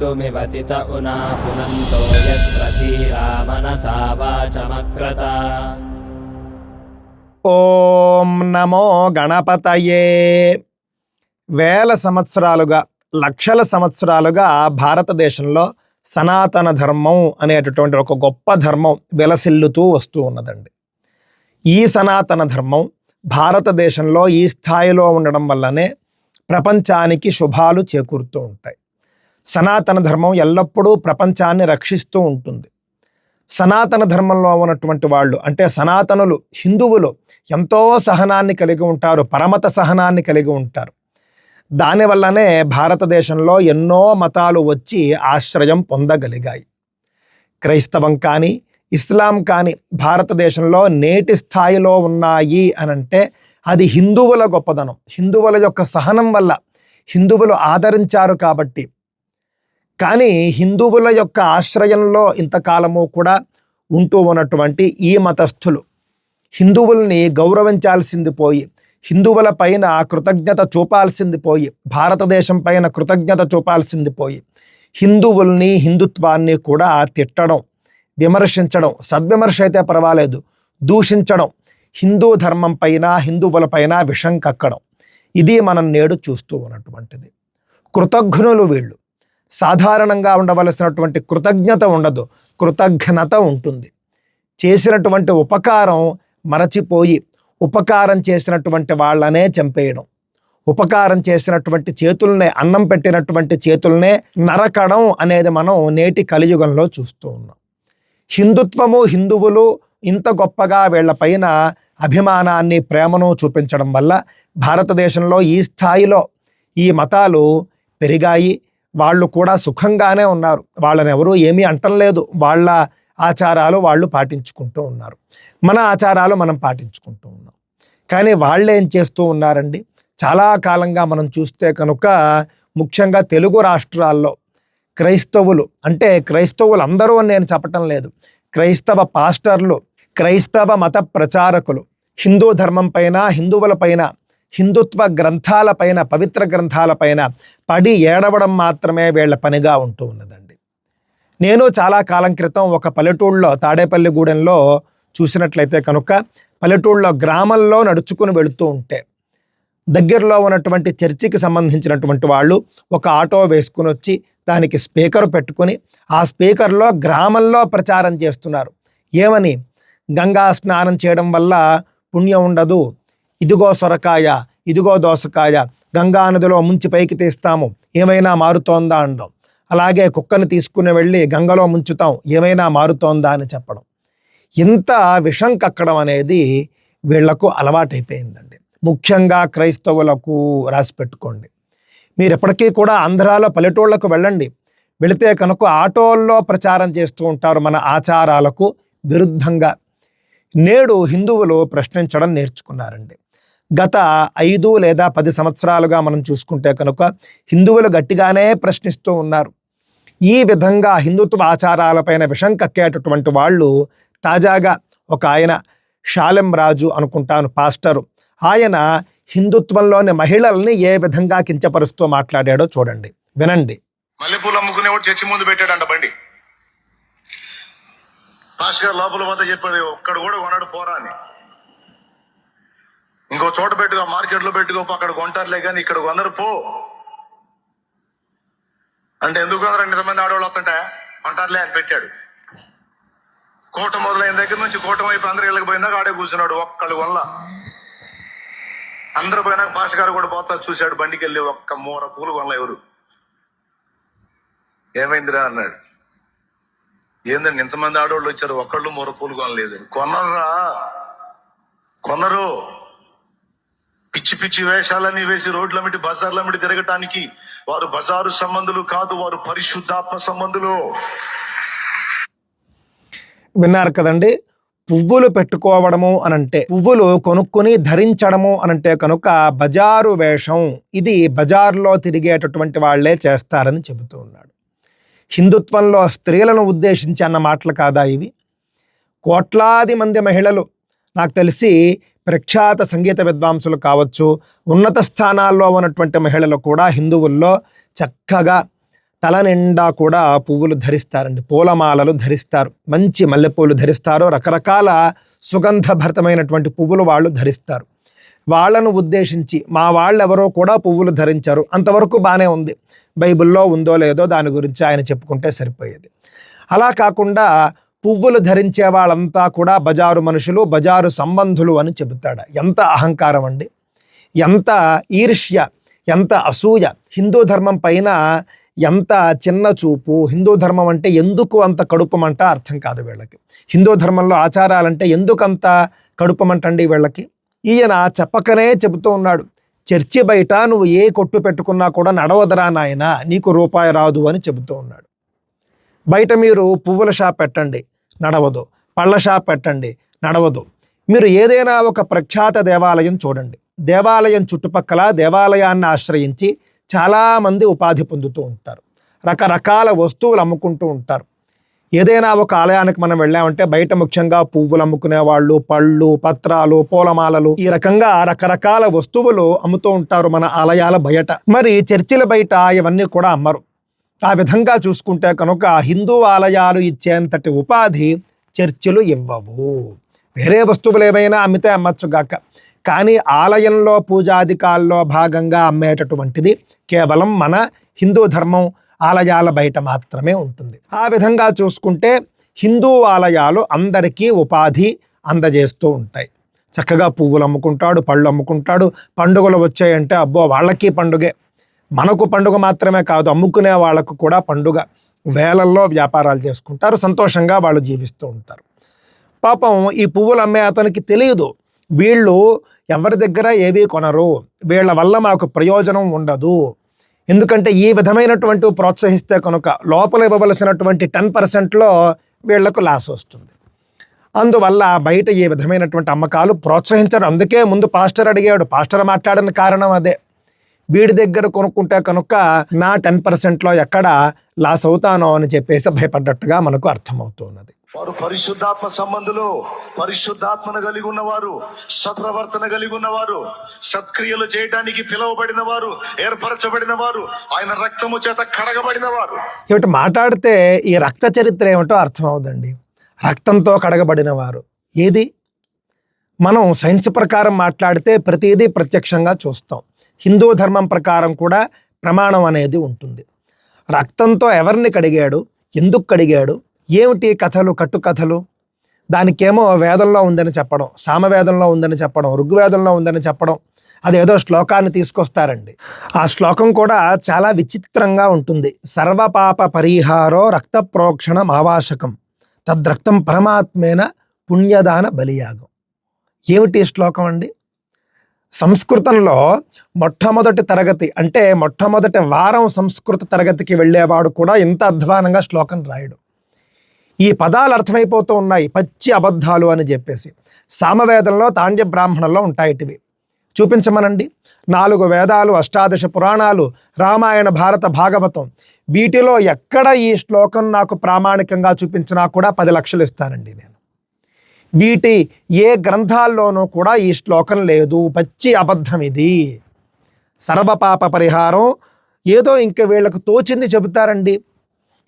कर्तुमिवतित उना पुनन्तो यत्र धीरा मनसा वाचमक्रता ఓం నమో గణపతయే వేల సంవత్సరాలుగా లక్షల సంవత్సరాలుగా భారతదేశంలో సనాతన ధర్మం అనేటటువంటి ఒక గొప్ప ధర్మం విలసిల్లుతూ వస్తూ ఉన్నదండి ఈ సనాతన ధర్మం భారతదేశంలో ఈ స్థాయిలో ఉండడం వల్లనే ప్రపంచానికి శుభాలు చేకూరుతూ ఉంటాయి సనాతన ధర్మం ఎల్లప్పుడూ ప్రపంచాన్ని రక్షిస్తూ ఉంటుంది. సనాతన ధర్మంలో ఉన్నటువంటి వాళ్ళు అంటే సనాతనులు హిందువులు ఎంతో సహనాన్ని కలిగి ఉంటారు పరమత సహనాన్ని కలిగి ఉంటారు. దానివల్లనే భారతదేశంలో ఎన్నో మతాలు వచ్చి ఆశ్రయం పొందగలిగాయి. క్రైస్తవం కానీ ఇస్లాం కానీ భారతదేశంలో నేటి స్థాయిలో ఉన్నాయి అనంటే అది హిందువుల గొప్పదనం. హిందువుల యొక్క సహనం వల్ల హిందువులు ఆదరించారు కాబట్టి కానీ హిందువుల యొక్క ఆశ్రయంలో ఇంతకాలము కూడా ఉంటూ ఉన్నటువంటి ఈ మతస్థులు హిందువుల్ని గౌరవించాల్సింది పోయి హిందువుల పైన కృతజ్ఞత చూపాల్సింది పోయి భారతదేశం పైన కృతజ్ఞత చూపాల్సింది పోయి హిందువుల్ని హిందుత్వాన్ని కూడా తిట్టడం విమర్శించడం సద్విమర్శ అయితే పర్వాలేదు దూషించడం హిందూ ధర్మం పైన హిందువుల పైన విషం కక్కడం. ఇది మనం నేడు చూస్తూ ఉన్నటువంటిది. కృతజ్ఞులు వీళ్ళు. సాధారణంగా ఉండవలసినటువంటి కృతజ్ఞత ఉండదు కృతజ్ఞత ఉంటుంది. చేసినటువంటి ఉపకారం మరచిపోయి ఉపకారం చేసినటువంటి వాళ్ళనే చంపేయడం ఉపకారం చేసినటువంటి చేతుల్నే అన్నం పెట్టినటువంటి చేతుల్నే నరకడం అనేది మనం నేటి కలియుగంలో చూస్తూ ఉన్నాం. హిందుత్వము హిందువులు ఇంత గొప్పగా వీళ్ళపైన అభిమానాన్ని ప్రేమను చూపించడం వల్ల భారతదేశంలో ఈ స్థాయిలో ఈ మతాలు పెరిగాయి. వాళ్ళు కూడా సుఖంగానే ఉన్నారు. వాళ్ళని ఎవరూ ఏమీ అంటం లేదు వాళ్ళ ఆచారాలు వాళ్ళు పాటించుకుంటూ ఉన్నారు. మన ఆచారాలు మనం పాటించుకుంటూ ఉన్నాం. కానీ వాళ్ళు ఏం చేస్తూ ఉన్నారండి? చాలా కాలంగా మనం చూస్తే కనుక ముఖ్యంగా తెలుగు రాష్ట్రాల్లో క్రైస్తవులు అంటే క్రైస్తవులు అందరూ అని నేను చెప్పటం లేదు. క్రైస్తవ పాస్టర్లు క్రైస్తవ మత ప్రచారకులు హిందూ ధర్మం పైన హిందువుల పైన హిందుత్వ గ్రంథాలపైన పవిత్ర గ్రంథాలపైన పడి ఏడవడం మాత్రమే వీళ్ళ పనిగా ఉంటూ ఉన్నదండి. నేను చాలా కాలం క్రితం ఒక పల్లెటూళ్ళలో తాడేపల్లిగూడెంలో చూసినట్లయితే కనుక పల్లెటూళ్ళలో గ్రామంలో నడుచుకుని వెళుతూ ఉంటే దగ్గరలో ఉన్నటువంటి చర్చికి సంబంధించినటువంటి వాళ్ళు ఒక ఆటో వేసుకుని వచ్చి దానికి స్పీకర్ పెట్టుకుని ఆ స్పీకర్లో గ్రామంలో ప్రచారం చేస్తున్నారు. ఏమని? గంగా స్నానం చేయడం వల్ల పుణ్యం ఉండదు ఇదిగో సొరకాయ ఇదిగో దోసకాయ గంగా నదిలో ముంచి పైకి తీస్తాము ఏమైనా మారుతోందా అనడం అలాగే కుక్కను తీసుకుని వెళ్ళి గంగలో ముంచుతాం ఏమైనా మారుతోందా అని చెప్పడం. ఇంత విషం కక్కడం అనేది వీళ్ళకు అలవాటైపోయిందండి. ముఖ్యంగా క్రైస్తవులకు రాసి పెట్టుకోండి. మీరు ఎప్పటికీ కూడా ఆంధ్రాలో పల్లెటూళ్ళకు వెళ్ళండి. వెళితే కనుక ఆటోల్లో ప్రచారం చేస్తూ ఉంటారు మన ఆచారాలకు విరుద్ధంగా. నేడు హిందువులు ప్రశ్నించడం నేర్చుకున్నారండి. గత ఐదు లేదా పది సంవత్సరాలుగా మనం చూసుకుంటే కనుక హిందువులు గట్టిగానే ప్రశ్నిస్తూ ఉన్నారు. ఈ విధంగా హిందుత్వ ఆచారాలపైన విషం కక్కేటటువంటి వాళ్ళు తాజాగా ఒక ఆయన షాలెం రాజు అనుకుంటాను పాస్టరు. ఆయన హిందుత్వంలోని మహిళల్ని ఏ విధంగా కించపరుస్తూ మాట్లాడాడో చూడండి. వినండి. మల్లెపూలు అమ్ముకునేవాడు చర్చి ముందు పెట్టాడంట బండి. పాస్టర్ లోపల పోతే చెప్పాడు ఒక్కడు కూడా కొన్నాడు పోరా అని. ఇంకో చోట పెట్టుకో మార్కెట్లో పెట్టుకో అక్కడ కొంటారులే కానీ ఇక్కడ కొందరు పో. అంటే ఎందుకు కొందరు? ఇంతమంది ఆడవాళ్ళు వస్తుంటే కొంటారులే అని పెట్టాడు. కోట మొదలైన దగ్గర నుంచి కోట వైపు అందరు ఇళ్ళకి పోయిందాక ఆడే కూర్చున్నాడు ఒక్కళ్ళు వల్ల. అందరు పోయినాక భాష గారు కూడా పోతా చూశాడు బండికి వెళ్ళి ఒక్క మూర పూలు కొనలే ఎవరు. ఏమైందిరా అన్నాడు. ఏందండి ఇంతమంది ఆడవాళ్ళు వచ్చారు ఒక్కళ్ళు మూర పూలు కొనలేదు. కొనరా కొనరు. పిచ్చి పిచ్చి వేషాలన్నీ వేసి రోడ్ల మిటి బజార్ల బజార్లమిటి తిరగటానికి వారు బజారు సంబంధులు కాదు వారు పరిశుద్ధాత్మ సంబంధులు. విన్నారు కదండి? పువ్వులు పెట్టుకోవడము అనంటే పువ్వులు కొనుక్కొని ధరించడము అనంటే కనుక బజారు వేషం ఇది బజార్లో తిరిగేటటువంటి వాళ్ళే చేస్తారని చెబుతూ ఉన్నాడు. హిందుత్వంలో స్త్రీలను ఉద్దేశించి అన్న మాటలు కాదా ఇవి? కోట్లాది మంది మహిళలు నాకు తెలిసి ప్రఖ్యాత సంగీత విద్వాంసులు కావచ్చు ఉన్నత స్థానాల్లో ఉన్నటువంటి మహిళలు కూడా హిందువుల్లో చక్కగా తల నిండా కూడా పువ్వులు ధరిస్తారండి. పూలమాలలు ధరిస్తారు. మంచి మల్లెపూలు ధరిస్తారు. రకరకాల సుగంధభరితమైనటువంటి పువ్వులు వాళ్ళు ధరిస్తారు. వాళ్ళను ఉద్దేశించి మా వాళ్ళు ఎవరో కూడా పువ్వులు ధరించారు. అంతవరకు బాగానే ఉంది. బైబిల్లో ఉందో లేదో దాని గురించి ఆయన చెప్పుకుంటే సరిపోయేది. అలా కాకుండా పువ్వులు ధరించే వాళ్ళంతా కూడా బజారు మనుషులు బజారు సంబంధులు అని చెబుతాడు. ఎంత అహంకారం అండి. ఎంత ఈర్ష్య ఎంత అసూయ. హిందూ ధర్మం పైన ఎంత చిన్న చూపు. హిందూ ధర్మం అంటే ఎందుకు అంత కడుపమంట అర్థం కాదు వీళ్ళకి. హిందూ ధర్మంలో ఆచారాలంటే ఎందుకంత కడుపమంటండి వీళ్ళకి? ఈయన చెప్పకనే చెబుతూ ఉన్నాడు. చర్చి బయట నువ్వు ఏ కొట్టు పెట్టుకున్నా కూడా నడవదరా నాయన నీకు రూపాయి రాదు అని చెబుతూ ఉన్నాడు. బయట మీరు పువ్వుల షాప్ పెట్టండి. నడవదు. పళ్ళ షాప్ పెట్టండి నడవదు. మీరు ఏదైనా ఒక ప్రఖ్యాత దేవాలయం చూడండి. దేవాలయం చుట్టుపక్కల దేవాలయాన్ని ఆశ్రయించి చాలామంది ఉపాధి పొందుతూ ఉంటారు. రకరకాల వస్తువులు అమ్ముకుంటూ ఉంటారు. ఏదైనా ఒక ఆలయానికి మనం వెళ్ళామంటే బయట ముఖ్యంగా పువ్వులు అమ్ముకునే వాళ్ళు పళ్ళు పత్రాలు పూలమాలలు ఈ రకంగా రకరకాల వస్తువులు అమ్ముతూ ఉంటారు మన ఆలయాల బయట. మరి చర్చిల బయట ఇవన్నీ కూడా అమ్మరు. ఆ విధంగా చూసుకుంటే కనుక హిందూ ఆలయాలు ఇచ్చేంతటి ఉపాధి చర్చిలు ఇవ్వవు. వేరే వస్తువులు ఏమైనా అమ్మితే అమ్మచ్చుగాక కానీ ఆలయంలో పూజాధికాల్లో భాగంగా అమ్మేటటువంటిది కేవలం మన హిందూ ధర్మం ఆలయాల బయట మాత్రమే ఉంటుంది. ఆ విధంగా చూసుకుంటే హిందూ ఆలయాలు అందరికీ ఉపాధి అందజేస్తూ ఉంటాయి. చక్కగా పువ్వులు అమ్ముకుంటాడు పళ్ళు అమ్ముకుంటాడు పండుగలు వచ్చాయంటే అబ్బో వాళ్ళకి పండుగే. మనకు పండుగ మాత్రమే కాదు అమ్ముకునే వాళ్ళకు కూడా పండుగ వేలల్లో వ్యాపారాలు చేసుకుంటారు సంతోషంగా వాళ్ళు జీవిస్తూ ఉంటారు. పాపం ఈ పువ్వులు అమ్మే అతనికి తెలియదు. వీళ్ళు ఎవరి దగ్గర ఏవి కొనరు వీళ్ళ వల్ల మాకు ప్రయోజనం ఉండదు. ఎందుకంటే ఈ విధమైనటువంటి ప్రోత్సహిస్తే కనుక లోపల ఇవ్వవలసినటువంటి టెన్ పర్సెంట్లో వీళ్ళకు లాస్ వస్తుంది. అందువల్ల బయట ఈ విధమైనటువంటి అమ్మకాలు ప్రోత్సహించరు. అందుకే ముందు పాస్టర్ అడిగాడు పాస్టర్ మాట్లాడిన కారణం అదే. వీడి దగ్గర కొనుక్కుంటే కనుక నా టెన్ పర్సెంట్లో ఎక్కడ లాస్ అవుతానో అని చెప్పేసి భయపడ్డట్టుగా మనకు అర్థమవుతున్నది. వారు పరిశుద్ధాత్మ సంబంధులు పరిశుద్ధాత్మను కలిగి ఉన్నవారు సత్ప్రవర్తన కలిగి ఉన్నవారు సత్క్రియలు చేయడానికి పిలువబడిన వారు ఏర్పరచబడిన వారు ఆయన రక్తము చేత కడగబడిన వారు. ఏమిటి మాట్లాడితే ఈ రక్త చరిత్ర ఏమిటో అర్థమవుదండి. రక్తంతో కడగబడిన వారు. ఏది? మనం సైన్స్ ప్రకారం మాట్లాడితే ప్రతిదీ ప్రత్యక్షంగా చూస్తాం. హిందూ ధర్మం ప్రకారం కూడా ప్రమాణం అనేది ఉంటుంది. రక్తంతో ఎవరిని కడిగాడు? ఎందుకు కడిగాడు? ఏమిటి కథలు? కట్టుకథలు? దానికేమో వేదంలో ఉందని చెప్పడం సామవేదంలో ఉందని చెప్పడం ఋగ్వేదంలో ఉందని చెప్పడం అదేదో శ్లోకాన్ని తీసుకొస్తారండి. ఆ శ్లోకం కూడా చాలా విచిత్రంగా ఉంటుంది. సర్వపాప పరిహారో రక్త ప్రోక్షణం ఆవాసకం తద్రక్తం పరమాత్మేన పుణ్యదాన బలియాగం. ఏమిటి శ్లోకం అండి? సంస్కృతంలో మొట్టమొదటి తరగతి అంటే మొట్టమొదటి వారం సంస్కృత తరగతికి వెళ్ళేవాడు కూడా ఇంత అధ్వానంగా శ్లోకం రాయడు. ఈ పదాలు అర్థమైపోతూ ఉన్నాయి. పచ్చి అబద్ధాలు అని చెప్పేసి. సామవేదంలో తాండ్య బ్రాహ్మణంలో ఉంటాయిటివి చూపించమనండి. నాలుగు వేదాలు అష్టాదశ పురాణాలు రామాయణ భారత భాగవతం. వీటిలో ఎక్కడ ఈ శ్లోకం నాకు ప్రామాణికంగా చూపించినా కూడా పది లక్షలు ఇస్తానండి నేను. వీటి ఏ గ్రంథాల్లోనూ కూడా ఈ శ్లోకం లేదు. పచ్చి అబద్ధం ఇది సర్వపాప పరిహారం. ఏదో ఇంక వీళ్ళకు తోచింది చెబుతారండి.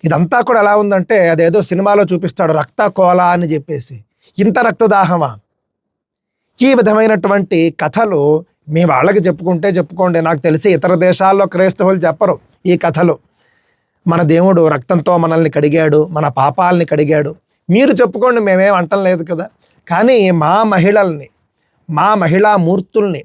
ఇదంతా కూడా ఎలా ఉందంటే అదేదో సినిమాలో చూపిస్తాడు రక్త కోల అని చెప్పేసి. ఇంత రక్తదాహమా? ఈ విధమైనటువంటి కథలు మీ వాళ్ళకి చెప్పుకుంటే చెప్పుకోండి. నాకు తెలిసి ఇతర దేశాల్లో క్రైస్తవులు చెప్పరు ఈ కథలు. మన దేవుడు రక్తంతో మనల్ని కడిగాడు మన పాపాలని కడిగాడు. మీరు చెప్పుకోండి మేమేం అంటం లేదు కదా. కానీ మా మహిళల్ని మా మహిళా మూర్తుల్ని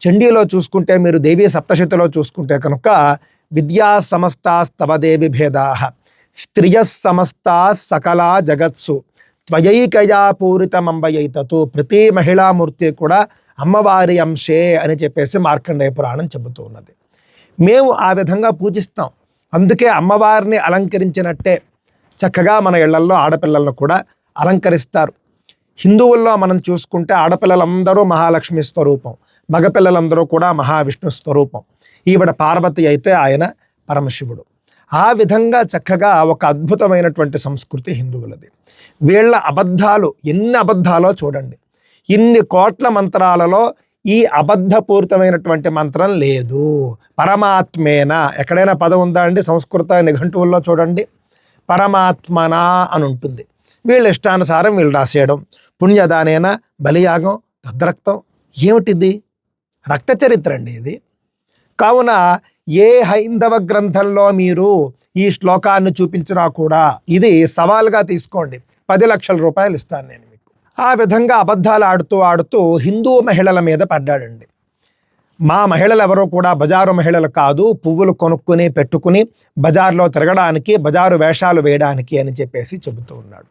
చండీలో చూసుకుంటే మీరు దేవీ సప్తశతిలో చూసుకుంటే కనుక విద్యా సమస్తాస్తవ స్తవదేవి భేదా. స్త్రియ సమస్తా సకలా జగత్సు. త్వయైకయా పూరితమంబయైతతు. ప్రతి మహిళామూర్తి కూడా అమ్మవారి అంశే అని చెప్పేసి మార్కండేయ పురాణం చెబుతూ ఉన్నది. మేము ఆ విధంగా పూజిస్తాం. అందుకే అమ్మవారిని అలంకరించినట్టే చక్కగా మన ఇళ్ళల్లో ఆడపిల్లలను కూడా అలంకరిస్తారు. హిందువుల్లో మనం చూసుకుంటే ఆడపిల్లలందరూ మహాలక్ష్మి స్వరూపం మగపిల్లలందరూ కూడా మహావిష్ణు స్వరూపం. ఈవిడ పార్వతి అయితే ఆయన పరమశివుడు. ఆ విధంగా చక్కగా ఒక అద్భుతమైనటువంటి సంస్కృతి హిందువులది. వీళ్ళ అబద్ధాలు ఎన్ని అబద్ధాలో చూడండి. ఇన్ని కోట్ల మంత్రాలలో ఈ అబద్ధపూరితమైనటువంటి మంత్రం లేదు. పరమాత్మేన? ఎక్కడైనా పదం ఉందా అండి సంస్కృత నిఘంటువుల్లో చూడండి. పరమాత్మన అని ఉంటుంది వీళ్ళ ఇష్టానుసారం వీళ్ళు రాసేయడం. పుణ్యదానేన బలియాగం తద్రక్తం. ఏమిటిది? రక్త చరిత్ర అండి ఇది. కావున ఏ హైందవ గ్రంథంలో మీరు ఈ శ్లోకాన్ని చూపించినా కూడా ఇది సవాల్గా తీసుకోండి. పది లక్షల రూపాయలు ఇస్తాను నేను మీకు. ఆ విధంగా అబద్ధాలు ఆడుతూ ఆడుతూ హిందూ మహిళల మీద పడ్డాడండి. మా మహిళలు ఎవరో కూడా బజారు మహిళలు కాదు పువ్వులు కొనుక్కుని పెట్టుకుని బజార్లో తిరగడానికి బజారు వేషాలు వేయడానికి అని చెప్పేసి చెబుతూ ఉన్నాడు.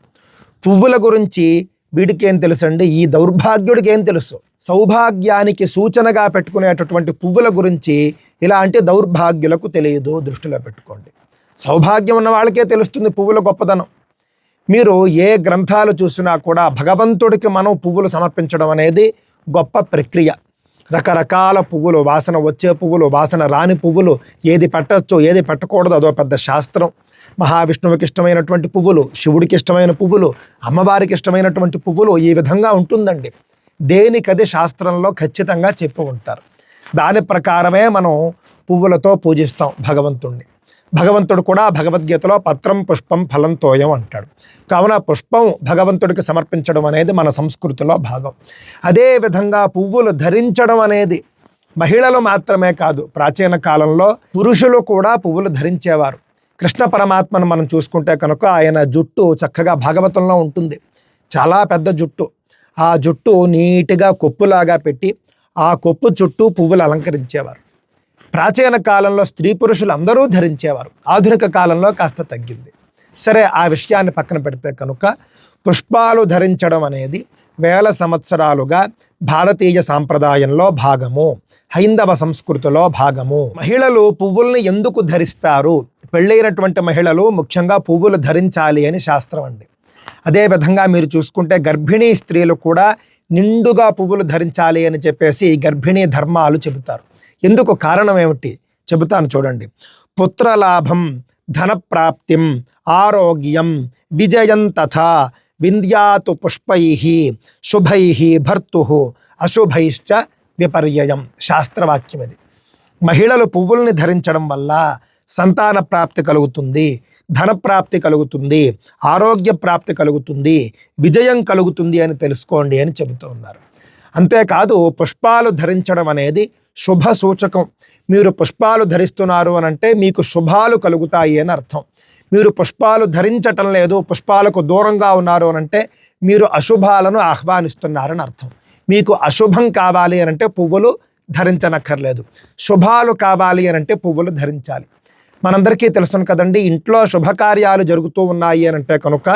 పువ్వుల గురించి వీడికేం తెలుసండి? ఈ దౌర్భాగ్యుడికి ఏం తెలుసు? సౌభాగ్యానికి సూచనగా పెట్టుకునేటటువంటి పువ్వుల గురించి ఇలాంటి దౌర్భాగ్యులకు తెలియదు దృష్టిలో పెట్టుకోండి. సౌభాగ్యం ఉన్న వాళ్ళకే తెలుస్తుంది పువ్వుల గొప్పదనం. మీరు ఏ గ్రంథాలు చూసినా కూడా భగవంతుడికి మనం పువ్వులు సమర్పించడం అనేది గొప్ప ప్రక్రియ. రకరకాల పువ్వులు వాసన వచ్చే పువ్వులు వాసన రాని పువ్వులు ఏది పెట్టచ్చో ఏది పెట్టకూడదు అదో పెద్ద శాస్త్రం. మహావిష్ణువుకి ఇష్టమైనటువంటి పువ్వులు శివుడికి ఇష్టమైన పువ్వులు అమ్మవారికి ఇష్టమైనటువంటి పువ్వులు ఈ విధంగా ఉంటుందండి. దేనికది శాస్త్రంలో ఖచ్చితంగా చెప్పి ఉంటారు. దాని ప్రకారమే మనం పువ్వులతో పూజిస్తాం భగవంతుణ్ణి. భగవంతుడు కూడా భగవద్గీతలో పత్రం పుష్పం ఫలం తోయం అంటాడు. కావున పుష్పం భగవంతుడికి సమర్పించడం అనేది మన సంస్కృతిలో భాగం. అదే విధంగా పువ్వులు ధరించడం అనేది మహిళలు మాత్రమే కాదు ప్రాచీన కాలంలో పురుషులు కూడా పువ్వులు ధరించేవారు. కృష్ణ పరమాత్మను మనం చూసుకుంటే కనుక ఆయన జుట్టు చక్కగా భాగవతంలో ఉంటుంది. చాలా పెద్ద జుట్టు. ఆ జుట్టు నీట్గా కొప్పులాగా పెట్టి ఆ కొప్పు చుట్టూ పువ్వులు అలంకరించేవారు. ప్రాచీన కాలంలో స్త్రీ పురుషులు అందరూ ధరించేవారు. ఆధునిక కాలంలో కాస్త తగ్గింది. సరే ఆ విషయాన్ని పక్కన పెడితే కనుక పుష్పాలు ధరించడం అనేది వేల సంవత్సరాలుగా భారతీయ సాంప్రదాయంలో భాగము. హైందవ సంస్కృతిలో భాగము. మహిళలు పువ్వుల్ని ఎందుకు ధరిస్తారు? పెళ్ళైనటువంటి మహిళలు ముఖ్యంగా పువ్వులు ధరించాలి అని శాస్త్రం అండి. అదేవిధంగా మీరు చూసుకుంటే గర్భిణీ స్త్రీలు కూడా నిండుగా పువ్వులు ధరించాలి అని చెప్పేసి గర్భిణీ ధర్మాలు చెబుతారు. ఎందుకు కారణం ఏమిటి? చెబుతాను చూడండి. పుత్రలాభం ధనప్రాప్తిం ఆరోగ్యం విజయం తథా వింధ్యాతు పుష్పై శుభై భర్తు అశుభైశ్చ విపర్యయం. శాస్త్రవాక్యం ఇది మహిళలు పువ్వుల్ని ధరించడం వల్ల సంతాన ప్రాప్తి కలుగుతుంది. ధనప్రాప్తి కలుగుతుంది ఆరోగ్య ప్రాప్తి కలుగుతుంది విజయం కలుగుతుంది అని తెలుసుకోండి అని చెబుతూ ఉన్నారు. అంతేకాదు పుష్పాలు ధరించడం అనేది శుభ సూచకం. మీరు పుష్పాలు ధరిస్తున్నారు అని అంటే మీకు శుభాలు కలుగుతాయి అని అర్థం. మీరు పుష్పాలు ధరించటం లేదు పుష్పాలకు దూరంగా ఉన్నారు అని అంటే మీరు అశుభాలను ఆహ్వానిస్తున్నారని అర్థం. మీకు అశుభం కావాలి అని అంటే పువ్వులు ధరించనక్కర్లేదు. శుభాలు కావాలి అని అంటే పువ్వులు ధరించాలి. మనందరికీ తెలుసును కదండి ఇంట్లో శుభకార్యాలు జరుగుతూ ఉన్నాయి అని అంటే కనుక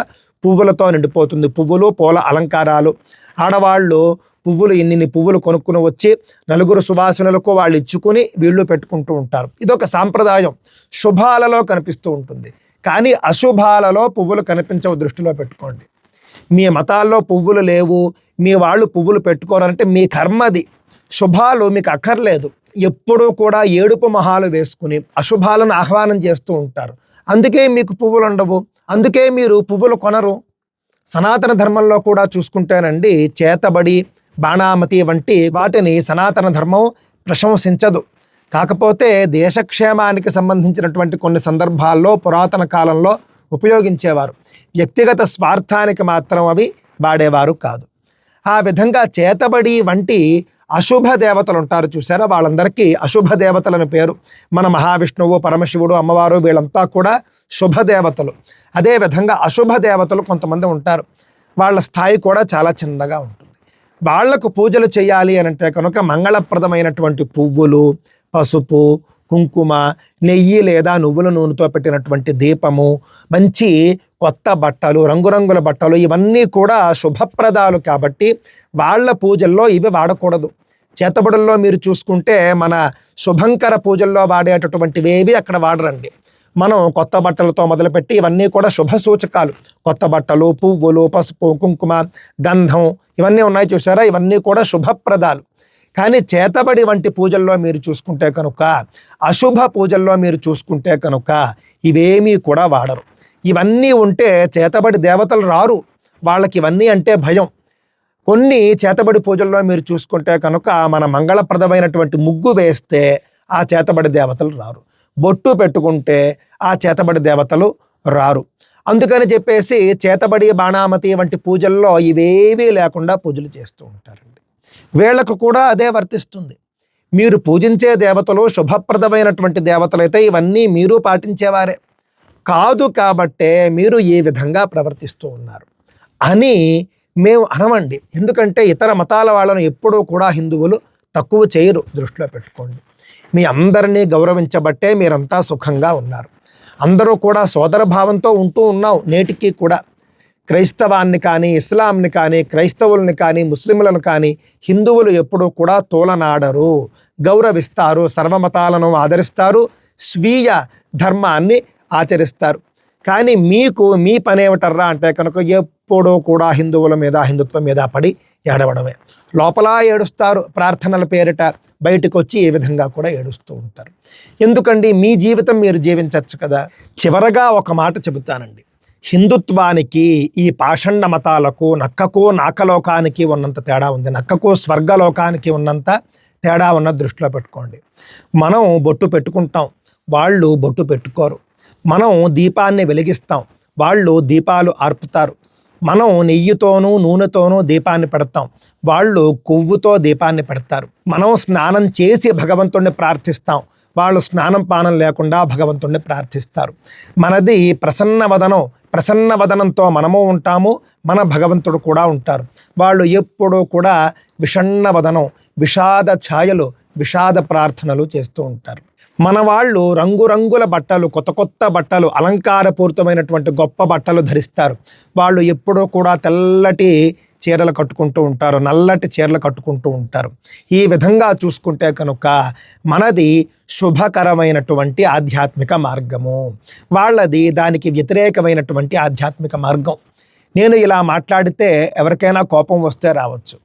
పువ్వులతో నిండిపోతుంది. పువ్వులు పూల అలంకారాలు. ఆడవాళ్ళు పువ్వులు ఇన్ని పువ్వులు కొనుక్కుని వచ్చి నలుగురు సువాసనలకు వాళ్ళు ఇచ్చుకుని వీళ్ళు పెట్టుకుంటూ ఉంటారు. ఇదొక సాంప్రదాయం. శుభాలలో కనిపిస్తూ ఉంటుంది. కానీ అశుభాలలో పువ్వులు కనిపించవు దృష్టిలో పెట్టుకోండి. మీ మతాల్లో పువ్వులు లేవు మీ వాళ్ళు పువ్వులు పెట్టుకోరంటే మీ కర్మది. శుభాలు మీకు అక్కర్లేదు. ఎప్పుడూ కూడా ఏడుపు మొహాలు వేసుకుని అశుభాలను ఆహ్వానం చేస్తూ ఉంటారు. అందుకే మీకు పువ్వులు ఉండవు. అందుకే మీరు పువ్వులు కొనరు. సనాతన ధర్మంలో కూడా చూసుకుంటేనండి చేతబడి బాణామతి వంటి వాటిని సనాతన ధర్మం ప్రశంసించదు. కాకపోతే దేశక్షేమానికి సంబంధించినటువంటి కొన్ని సందర్భాల్లో పురాతన కాలంలో ఉపయోగించేవారు. వ్యక్తిగత స్వార్థానికి మాత్రం అవి వాడేవారు కాదు. ఆ విధంగా చేతబడి వంటి అశుభ దేవతలు ఉంటారు చూసారా వాళ్ళందరికీ అశుభ దేవతలని పేరు. మన మహావిష్ణువు పరమశివుడు అమ్మవారు వీళ్ళంతా కూడా శుభ దేవతలు. అదే విధంగా అశుభ దేవతలు కొంతమంది ఉంటారు. వాళ్ళ స్థాయి కూడా చాలా చిన్నగా ఉంటుంది. వాళ్ళకు పూజలు చేయాలి అని అంటే కనుక మంగళప్రదమైనటువంటి పువ్వులు పసుపు కుంకుమ నెయ్యి లేదా నువ్వుల నూనెతో పెట్టినటువంటి దీపము మంచి కొత్త బట్టలు రంగురంగుల బట్టలు ఇవన్నీ కూడా శుభప్రదాలు కాబట్టి వాళ్ళ పూజల్లో ఇవి వాడకూడదు. చేతబడుల్లో మీరు చూసుకుంటే మన శుభంకర పూజల్లో వాడేటటువంటివేవి అక్కడ వాడరండి. మనం కొత్త బట్టలతో మొదలుపెట్టి ఇవన్నీ కూడా శుభ సూచకాలు. కొత్త బట్టలు పువ్వులు పసుపు కుంకుమ గంధం ఇవన్నీ ఉన్నాయి చూసారా? ఇవన్నీ కూడా శుభప్రదాలు. కానీ చేతబడి వంటి పూజల్లో మీరు చూసుకుంటే కనుక అశుభ పూజల్లో మీరు చూసుకుంటే కనుక ఇవేమీ కూడా వాడరు. ఇవన్నీ ఉంటే చేతబడి దేవతలు రారు. వాళ్ళకి ఇవన్నీ అంటే భయం. కొన్ని చేతబడి పూజల్లో మీరు చూసుకుంటే కనుక మన మంగళప్రదమైనటువంటి ముగ్గు వేస్తే ఆ చేతబడి దేవతలు రారు. బొట్టు పెట్టుకుంటే ఆ చేతబడి దేవతలు రారు. అందుకని చెప్పేసి చేతబడి బాణామతి వంటి పూజల్లో ఇవేవీ లేకుండా పూజలు చేస్తూ ఉంటారండి. వీళ్ళకు కూడా అదే వర్తిస్తుంది. మీరు పూజించే దేవతలు శుభప్రదమైనటువంటి దేవతలైతే ఇవన్నీ మీరు పాటించేవారే. కాదు కాబట్టే మీరు ఈ విధంగా ప్రవర్తిస్తూ ఉన్నారు. అని మేము అనమండి. ఎందుకంటే ఇతర మతాల వాళ్ళను ఎప్పుడూ కూడా హిందువులు తక్కువ చేయరు దృష్టిలో పెట్టుకోండి. మీ అందరినీ గౌరవించబట్టే మీరంతా సుఖంగా ఉన్నారు. అందరూ కూడా సోదర భావంతో ఉంటూ ఉన్నాం నేటికి కూడా. క్రైస్తవాన్ని కానీ ఇస్లాంని కానీ క్రైస్తవుల్ని కానీ ముస్లింలను కానీ హిందువులు ఎప్పుడూ కూడా తోలనాడరు. గౌరవిస్తారు సర్వమతాలను ఆదరిస్తారు స్వీయ ధర్మాన్ని ఆచరిస్తారు. కానీ మీకు మీ పనేమిటర్రా అంటే కనుక ఎప్పుడో కూడా హిందువుల మీద హిందుత్వం మీద పడి ఏడవడమే. లోపల ఏడుస్తారు ప్రార్థనల పేరిట బయటకు వచ్చి ఏ విధంగా కూడా ఏడుస్తూ ఉంటారు. ఎందుకండి? మీ జీవితం మీరు జీవించవచ్చు కదా? చివరగా ఒక మాట చెబుతానండి. హిందుత్వానికి ఈ పాషండ మతాలకు నక్కకు నాకలోకానికి ఉన్నంత తేడా ఉంది. నక్కకు స్వర్గలోకానికి ఉన్నంత తేడా ఉన్న దృష్టిలో పెట్టుకోండి. మనం బొట్టు పెట్టుకుంటాం. వాళ్ళు బొట్టు పెట్టుకోరు. మనం దీపాన్ని వెలిగిస్తాం. వాళ్ళు దీపాలు ఆర్పుతారు. మనం నెయ్యితోనూ నూనెతోనూ దీపాన్ని పెడతాం. వాళ్ళు కొవ్వుతో దీపాన్ని పెడతారు. మనం స్నానం చేసి భగవంతుణ్ణి ప్రార్థిస్తాం. వాళ్ళు స్నానం పానం లేకుండా భగవంతుణ్ణి ప్రార్థిస్తారు. మనది ప్రసన్న వదనం. ప్రసన్న వదనంతో మనము ఉంటాము. మన భగవంతుడు కూడా ఉంటారు. వాళ్ళు ఎప్పుడూ కూడా విషన్న వదనం విషాద ఛాయలు విషాద ప్రార్థనలు చేస్తూ ఉంటారు. మన వాళ్ళు రంగురంగుల బట్టలు కొత్త కొత్త బట్టలు అలంకారపూరితమైనటువంటి గొప్ప బట్టలు ధరిస్తారు. వాళ్ళు ఎప్పుడూ కూడా తెల్లటి చీరలు కట్టుకుంటూ ఉంటారు నల్లటి చీరలు కట్టుకుంటూ ఉంటారు. ఈ విధంగా చూసుకుంటే కనుక మనది శుభకరమైనటువంటి ఆధ్యాత్మిక మార్గము. వాళ్ళది దానికి వ్యతిరేకమైనటువంటి ఆధ్యాత్మిక మార్గం. నేను ఇలా మాట్లాడితే ఎవరికైనా కోపం వస్తే రావచ్చు.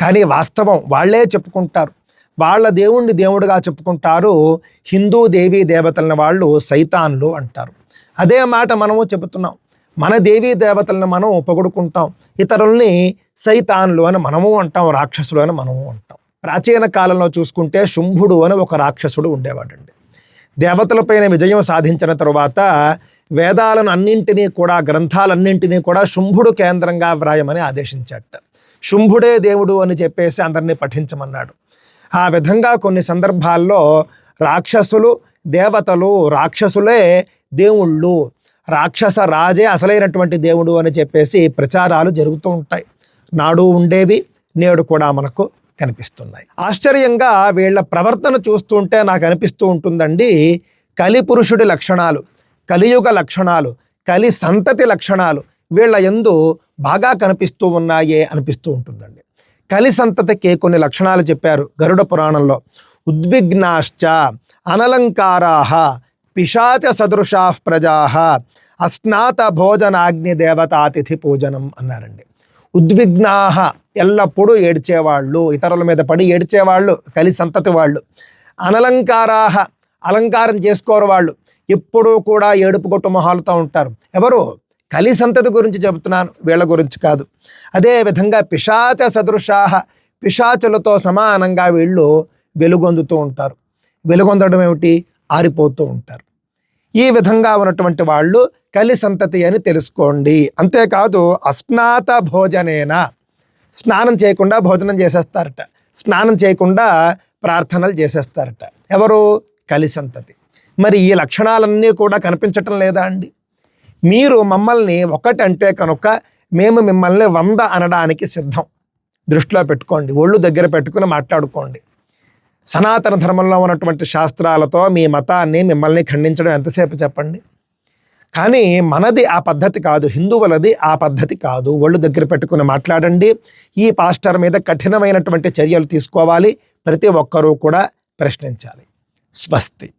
కానీ వాస్తవం వాళ్ళే చెప్పుకుంటారు. వాళ్ళ దేవుణ్ణి దేవుడుగా చెప్పుకుంటారు హిందూ దేవీ దేవతలను వాళ్ళు సైతాన్లు అంటారు. అదే మాట మనము చెబుతున్నాం. మన దేవీ దేవతలను మనం పొగుడుకుంటాం. ఇతరుల్ని సైతాన్లు అని మనము అంటాం రాక్షసులు అని మనము అంటాం. ప్రాచీన కాలంలో చూసుకుంటే శుంభుడు అని ఒక రాక్షసుడు ఉండేవాడండి. దేవతలపైన విజయం సాధించిన తరువాత వేదాలను అన్నింటినీ కూడా గ్రంథాలన్నింటినీ కూడా శుంభుడు కేంద్రంగా వ్రాయమని ఆదేశించాట శుంభుడే దేవుడు అని చెప్పేసి అందరినీ పఠించమన్నాడు. ఆ విధంగా కొన్ని సందర్భాల్లో రాక్షసులు దేవతలు రాక్షసులే దేవుళ్ళు. రాక్షస రాజే అసలైనటువంటి దేవుడు అని చెప్పేసి ప్రచారాలు జరుగుతూ ఉంటాయి. నాడు ఉండేవి నేడు కూడా మనకు కనిపిస్తున్నాయి. ఆశ్చర్యంగా వీళ్ళ ప్రవర్తన చూస్తుంటే నాకు అనిపిస్తూ ఉంటుందండి. కలి పురుషుడి లక్షణాలు కలియుగ లక్షణాలు కలి సంతతి లక్షణాలు వీళ్ళ ఎందు బాగా కనిపిస్తూ ఉన్నాయే అనిపిస్తూ ఉంటుందండి. కలిసంతతకే కొన్ని లక్షణాలు చెప్పారు గరుడ పురాణంలో. ఉద్విగ్నాశ్చ అనలంకారాహ పిశాచ సదృశా ప్రజా అస్నాత భోజనాగ్ని దేవతాతిథి పూజనం అన్నారండి. ఉద్విగ్నాహ ఎల్లప్పుడూ ఏడ్చేవాళ్ళు ఇతరుల మీద పడి ఏడ్చేవాళ్ళు కలి సంతతి వాళ్ళు. అనలంకారాహ అలంకారం చేసుకోరు వాళ్ళు. ఎప్పుడూ కూడా ఏడుపు కొట్టు మొహాలతో ఉంటారు. ఎవరు? కలి సంతతి గురించి చెబుతున్నాను వీళ్ళ గురించి కాదు. అదే విధంగా పిశాచ సదృశాహ పిశాచులతో సమానంగా వీళ్ళు వెలుగొందుతూ ఉంటారు. వెలుగొందడం ఏమిటి? ఆరిపోతూ ఉంటారు. ఈ విధంగా ఉన్నటువంటి వాళ్ళు కలి సంతతి అని తెలుసుకోండి. అంతేకాదు అస్నాత భోజనేన. స్నానం చేయకుండా భోజనం చేసేస్తారట. స్నానం చేయకుండా ప్రార్థనలు చేసేస్తారట. ఎవరు? కలి సంతతి. మరి ఈ లక్షణాలన్నీ కూడా కనిపించటం లేదా అండి? మీరు మమ్మల్ని ఒకటంటే కనుక మేము మిమ్మల్ని వంద అనడానికి సిద్ధం. దృష్టిలో పెట్టుకోండి. ఒళ్ళు దగ్గర పెట్టుకుని మాట్లాడుకోండి. సనాతన ధర్మంలో ఉన్నటువంటి శాస్త్రాలతో మీ మతాన్ని మిమ్మల్ని ఖండించడం ఎంతసేపు చెప్పండి? కానీ మనది ఆ పద్ధతి కాదు. హిందువులది ఆ పద్ధతి కాదు. ఒళ్ళు దగ్గర పెట్టుకుని మాట్లాడండి. ఈ పాస్టర్ మీద కఠినమైనటువంటి చర్యలు తీసుకోవాలి. ప్రతి ఒక్కరూ కూడా ప్రశ్నించాలి. స్వస్తి.